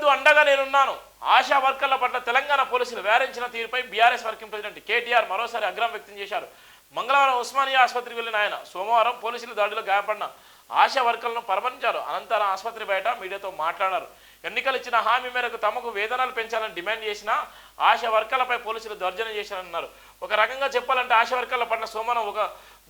వద్దు అండగా నేనున్నాను. ఆశా వర్కర్ల పట్ల తెలంగాణ పోలీసులు వేరించిన తీరుపై బీఆర్ఎస్ వర్కింగ్ ప్రెసిడెంట్ కేటీఆర్ మరోసారి అగ్రహం వ్యక్తం చేశారు. మంగళవారం ఉస్మానియా ఆసుపత్రికి వెళ్ళిన ఆయన సోమవారం పోలీసుల దాడిలో గాయపడిన ఆశా వర్కర్లను పరమరించారు అనంతరం ఆసుపత్రి బయట మీడియాతో మాట్లాడారు. ఎన్నికలు ఇచ్చిన హామీ మేరకు తమకు వేతనాలు పెంచాలని డిమాండ్ చేసిన ఆశా వర్కర్లపై పోలీసులు దర్జన చేశారన్నారు. ఒక రకంగా చెప్పాలంటే ఆశా వర్కర్ల పట్ల సోమవారం ఒక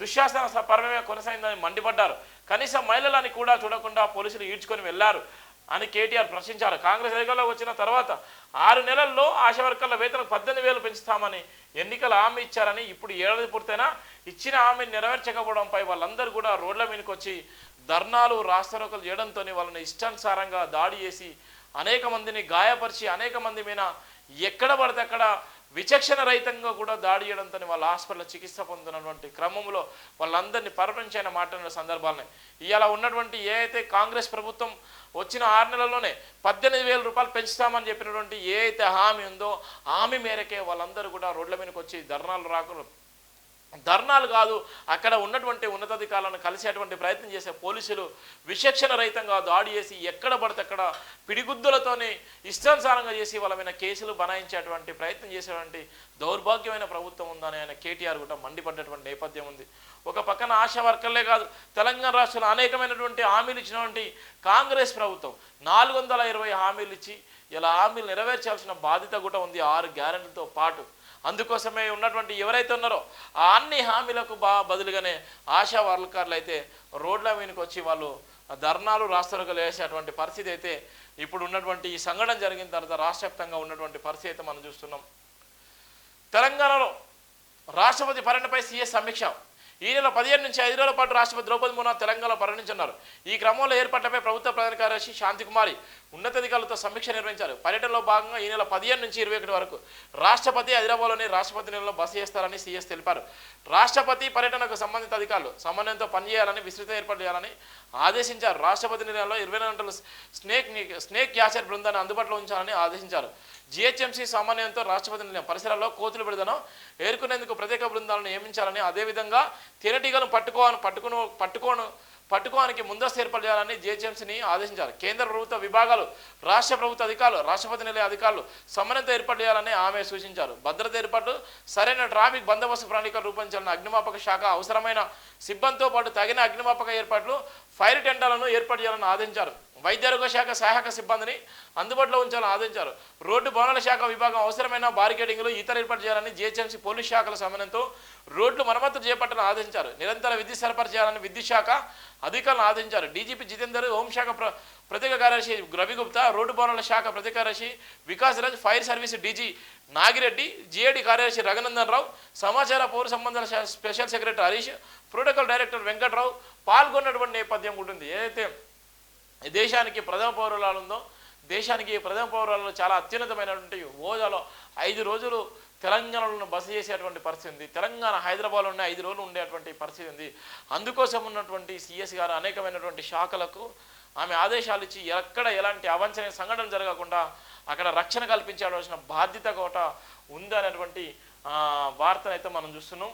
దుశ్శాసన పరమే కొనసాగిందని మండిపడ్డారు. కనీసం మహిళలని కూడా చూడకుండా పోలీసులు ఈడ్చుకొని వెళ్ళారు. అని కేటీఆర్ ప్రశ్నించారు. కాంగ్రెస్ అధికారంలో వచ్చిన తర్వాత ఆరు నెలల్లో ఆశా వర్కర్ల వేతనం పద్దెనిమిది వేలు పెంచుతామని ఎన్నికల హామీ ఇచ్చారని ఇప్పుడు ఏడాది పూర్తయినా ఇచ్చిన హామీని నెరవేర్చకపోవడంపై వాళ్ళందరూ కూడా రోడ్ల మీదకి వచ్చి ధర్నాలు రాస్తారోకలు చేయడంతో వాళ్ళని ఇష్టానుసారంగా దాడి చేసి అనేక మందిని గాయపరిచి అనేక మంది మీద ఎక్కడ పడితే అక్కడ విచక్షణ రహితంగా కూడా దాడి చేయడంతో వాళ్ళ హాస్పిటల్లో చికిత్స పొందుతున్నటువంటి క్రమంలో వాళ్ళందరినీ పరపంచైన మాట్లాడిన సందర్భాలని. ఇవాళ ఉన్నటువంటి ఏ అయితే కాంగ్రెస్ ప్రభుత్వం వచ్చిన ఆరు నెలల్లోనే పద్దెనిమిది వేల రూపాయలు పెంచుతామని చెప్పినటువంటి ఏ అయితే హామీ ఉందో హామీ మేరకే వాళ్ళందరూ కూడా రోడ్ల మీదకి వచ్చి ధర్నాలు రాకుండా ధర్నాలు కాదు అక్కడ ఉన్నటువంటి ఉన్నతాధికారులను కలిసేటువంటి ప్రయత్నం చేసే పోలీసులు విచక్షణ రహితంగా దాడి చేసి ఎక్కడ పడితే అక్కడ పిడిగుద్దులతోనే ఇష్టానుసారంగా చేసి వాళ్ళ మీద కేసులు బనాయించేటువంటి ప్రయత్నం చేసేటువంటి దౌర్భాగ్యమైన ప్రభుత్వం ఉందని ఆయన కేటీఆర్ కూడా మండిపడ్డటువంటి నేపథ్యం ఉంది. ఒక పక్కన ఆశా వర్కర్లే కాదు తెలంగాణ రాష్ట్రంలో అనేకమైనటువంటి హామీలు ఇచ్చినటువంటి కాంగ్రెస్ ప్రభుత్వం నాలుగు వందల ఇరవై హామీలు ఇచ్చి ఇలా హామీలు నెరవేర్చాల్సిన బాధ్యత కూడా ఉంది ఆరు గ్యారెంటీలతో పాటు. అందుకోసమే ఉన్నటువంటి ఎవరైతే ఉన్నారో ఆ అన్ని హామీలకు బా బదులుగానే ఆశా వర్కర్లు అయితే రోడ్ల మీదకి వచ్చి వాళ్ళు ధర్నాలు రాష్ట్రాలు వేసేటువంటి పరిస్థితి అయితే ఇప్పుడు ఉన్నటువంటి ఈ సంఘటన జరిగిన తర్వాత రాష్ట్ర వ్యాప్తంగా ఉన్నటువంటి పరిస్థితి అయితే మనం చూస్తున్నాం. తెలంగాణలో రాష్ట్రపతి పర్యటనపై సీఎస్ సమీక్ష. ఈ నెల పదిహేను నుంచి ఐదు రోజుల పాటు రాష్ట్రపతి ద్రౌపది ముర్ము తెలంగాణలో పర్యటించున్నారు ఈ క్రమంలో ఏర్పాట్లపై ప్రభుత్వ ప్రధాన కార్యదర్శి శాంతికుమారి ఉన్నతాధికారులతో సమీక్ష నిర్వహించారు. పర్యటనలో భాగంగా ఈ నెల పదిహేను నుంచి ఇరవై ఒకటి వరకు రాష్ట్రపతి హైదరాబాద్లోని రాష్ట్రపతి నెలలో బస చేస్తారని సీఎస్ తెలిపారు. రాష్ట్రపతి పర్యటనకు సంబంధిత అధికారులు సమన్వయంతో పనిచేయాలని విస్తృత ఏర్పాటు చేయాలని ఆదేశించారు. రాష్ట్రపతి నిలయంలో ఇరవై గంటల గంటలు స్నేక్ స్నేక్ క్యాసెట్ బృందాన్ని అందుబాటులో ఉంచాలని ఆదేశించారు. జిహెచ్ఎంసీ సమన్వయంతో రాష్ట్రపతి నిలయం పరిసరాల్లో కోతులు పెడదను ఏర్కొనేందుకు ప్రత్యేక బృందాలను నియమించాలని అదేవిధంగా తేనెటీగలను పట్టుకోవాలని పట్టుకుని పట్టుకోను పట్టుకోవడానికి ముందస్తు ఏర్పాటు చేయాలని జిహెచ్ఎంసీని ఆదేశించారు. కేంద్ర ప్రభుత్వ విభాగాలు రాష్ట్ర ప్రభుత్వ అధికారులు రాష్ట్రపతి నిలయ అధికారులు సమన్వయంతో ఏర్పాటు చేయాలని ఆమె సూచించారు. భద్రత ఏర్పాటు సరైన ట్రాఫిక్ బందోబస్తు ప్రణాళిక రూపొందించాలని అగ్నిమాపక శాఖ అవసరమైన సిబ్బందితో పాటు తగిన అగ్నిమాపక ఏర్పాట్లు ఫైర్ టెండాలను ఏర్పాటు చేయాలని ఆదేశించారు. వైద్యారోగ్య శాఖ సహాయక సిబ్బందిని అందుబాటులో ఉంచాలని ఆదేశించారు. రోడ్డు భవనాల శాఖ విభాగం అవసరమైన బారికేడింగ్లు ఇతర ఏర్పాటు చేయాలని జిహెచ్ఎంసీ పోలీస్ శాఖల సమన్వయంతో రోడ్లు మరమ్మతు చేపట్టాలని ఆదేశించారు. నిరంతర విద్యుత్ సరఫరా చేయాలని విద్యుత్ శాఖ అధికారులను ఆదేశించారు. డీజీపీ జితేందర్ హోంశాఖ ప్ర ప్రత్యేక కార్యదర్శి రవిగుప్తా రోడ్డు భవనాల శాఖ ప్రత్యేక కార్యదర్శి Vikas Raj fire service DG Nagireddy GAD కార్యదర్శి రఘునందన్ రావు సమాచార పౌర సంబంధాల special secretary Harish protocol director Venkatrao పాల్గొన్నటువంటి నేపథ్యం ఉంటుంది. ఏదైతే దేశానికి ప్రథమ పౌరులాలు ఉందో దేశానికి ప్రథమ పౌరులలో చాలా అత్యున్నతమైనటువంటి హోదాలో ఐదు రోజులు తెలంగాణలో బస చేసేటువంటి పరిస్థితి ఉంది. తెలంగాణ హైదరాబాద్లో ఉన్న ఐదు రోజులు ఉండేటువంటి పరిస్థితి ఉంది. అందుకోసం ఉన్నటువంటి సిఎస్ గారు అనేకమైనటువంటి శాఖలకు ఆమె ఆదేశాలు ఇచ్చి ఎక్కడ ఎలాంటి అవంచనీయ సంఘటన జరగకుండా అక్కడ రక్షణ కల్పించాల్సిన బాధ్యత కోట ఉందనేటువంటి ఆ, వార్తనైతే మనం చూస్తున్నాం.